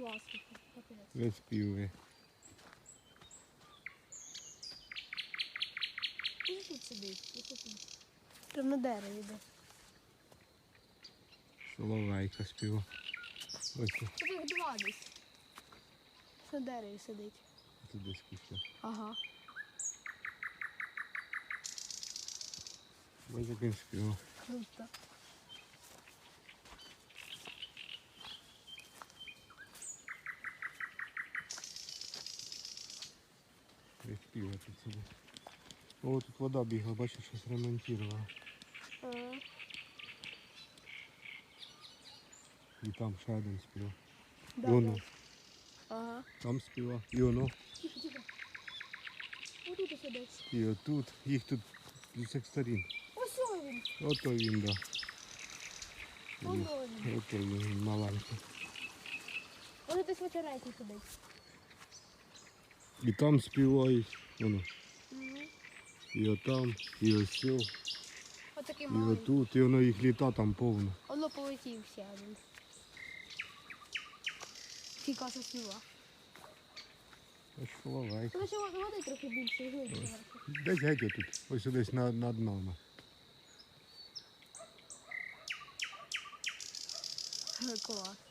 Класно. Виспівує. Він тут сидить. Прям на дереві де. Соловейка співа. Ось Тут їх два десь. На дереві сидить. тут десь куща. Ага. Ось як він співав. Круто. Виспівує тут собі. О, тут вода бігла, бачиш, щось ремонтувала. І там ще один співав. Да, І воно. да. Ага. Там співав. І воно. Тихо, тихо. Отут сидить. І отут. Їх тут з усіх сторін. Ось він. Ото він, да. Ось він. Ото він маленький. Ось десь вечерейки сидить. І там співають. Воно. І отам, і ось Отакий і отут, і воно їх літа там повно. Воно полетів ще один. Фікаса співа. Ось соловейка. Тому що води трохи більше, глибше. Десь геть тут, ось десь над, над нами. Клас.